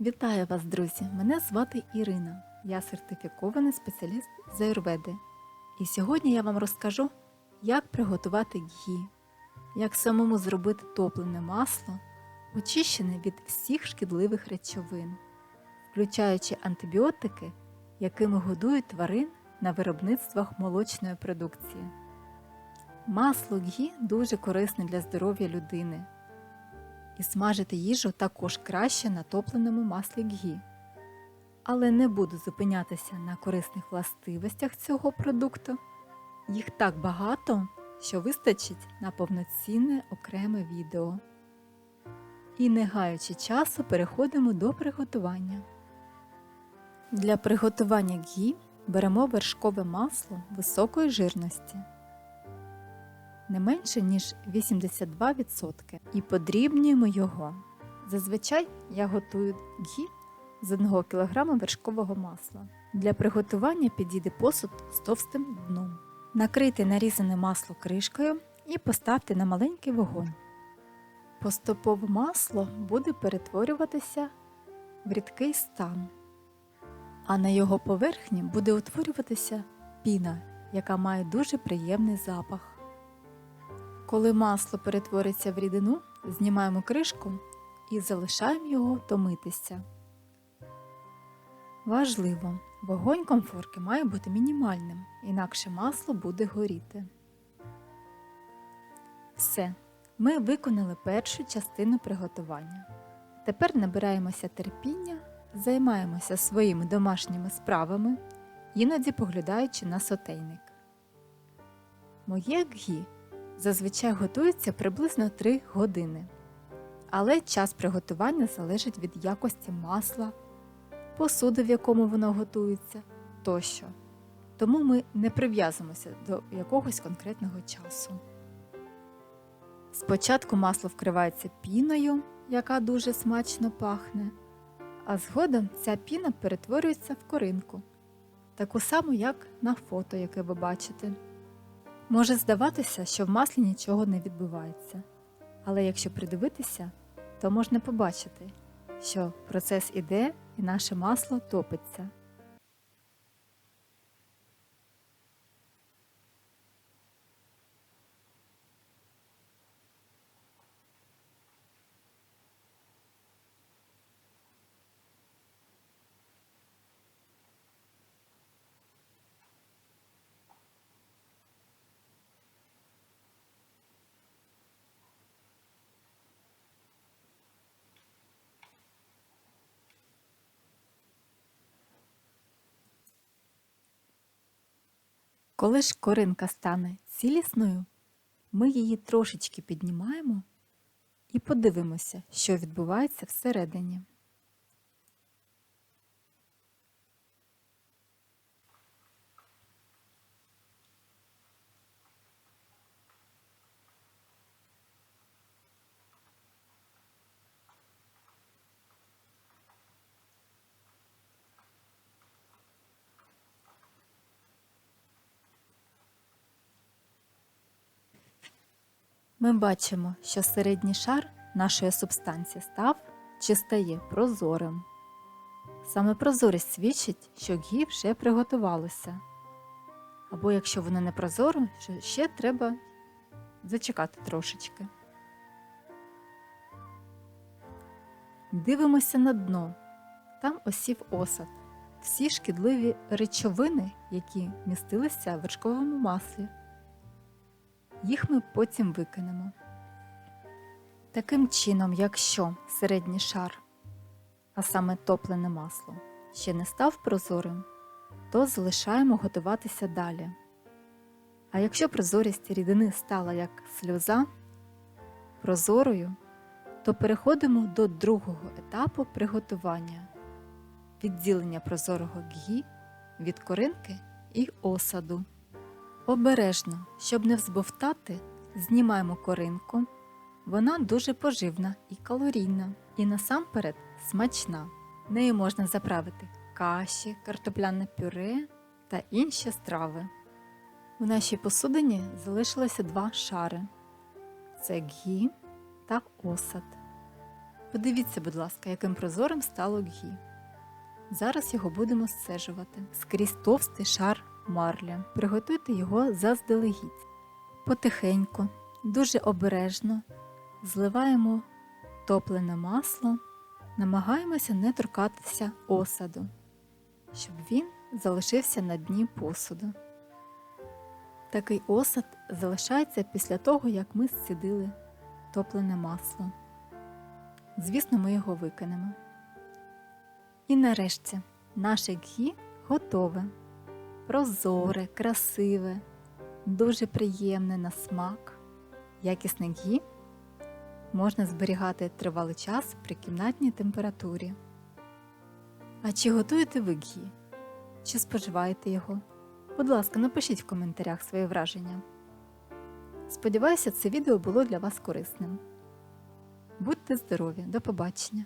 Вітаю вас, друзі! Мене звати Ірина. Я сертифікований спеціаліст з аюрведи. І сьогодні я вам розкажу, як приготувати гі, як самому зробити топлене масло, очищене від всіх шкідливих речовин, включаючи антибіотики, якими годують тварин на виробництвах молочної продукції. Масло гі дуже корисне для здоров'я людини. І смажити їжу також краще на топленому маслі гі. Але не буду зупинятися на корисних властивостях цього продукту. Їх так багато, що вистачить на повноцінне окреме відео. І не гаючи часу, переходимо до приготування. Для приготування гі беремо вершкове масло високої жирності не менше, ніж 82% і подрібнюємо його. Зазвичай я готую гі з 1 кг вершкового масла. Для приготування підійде посуд з товстим дном. Накрийте нарізане масло кришкою і поставте на маленький вогонь. Поступово масло буде перетворюватися в рідкий стан, а на його поверхні буде утворюватися піна, яка має дуже приємний запах. Коли масло перетвориться в рідину, знімаємо кришку і залишаємо його томитися. Важливо, вогонь комфорки має бути мінімальним, інакше масло буде горіти. Все, ми виконали першу частину приготування. Тепер набираємося терпіння, займаємося своїми домашніми справами, іноді поглядаючи на сотейник. Моє гі зазвичай готується приблизно 3 години. Але час приготування залежить від якості масла, посуду, в якому воно готується тощо. Тому ми не прив'язуємося до якогось конкретного часу. Спочатку масло вкривається піною, яка дуже смачно пахне, а згодом ця піна перетворюється в коринку, таку саму, як на фото, яке ви бачите. Може здаватися, що в маслі нічого не відбувається, але якщо придивитися, то можна побачити, що процес іде і наше масло топиться. Коли ж коринка стане цілісною, ми її трошечки піднімаємо і подивимося, що відбувається всередині. Ми бачимо, що середній шар нашої субстанції став чи стає прозорим. Саме прозорість свідчить, що гі вже приготувалося. Або якщо воно не прозоро, що ще треба зачекати трошечки. Дивимося на дно. Там осів осад. Всі шкідливі речовини, які містилися в вершковому маслі. Їх ми потім викинемо. Таким чином, якщо середній шар, а саме топлене масло, ще не став прозорим, то залишаємо готуватися далі. А якщо прозорість рідини стала як сльоза прозорою, то переходимо до другого етапу приготування відділення прозорого гі від коринки і осаду. Обережно, щоб не взбовтати, знімаємо коринку. Вона дуже поживна і калорійна, і насамперед смачна. Нею можна заправити каші, картопляне пюре та інші страви. У нашій посудині залишилося два шари це гі та осад. Подивіться, будь ласка, яким прозорим стало гі. Зараз його будемо сцежувати скрізь товстий шар марля. Приготуйте його заздалегідь. Потихеньку, дуже обережно зливаємо топлене масло, намагаємося не торкатися осаду, щоб він залишився на дні посуду. Такий осад залишається після того, як ми зцідили топлене масло. Звісно, ми його викинемо. І нарешті наше гі готове. Прозоре, красиве, дуже приємне на смак. Якісне гі можна зберігати тривалий час при кімнатній температурі. А чи готуєте ви гі? Чи споживаєте його? Будь ласка, напишіть в коментарях свої враження. Сподіваюся, це відео було для вас корисним. Будьте здорові, до побачення!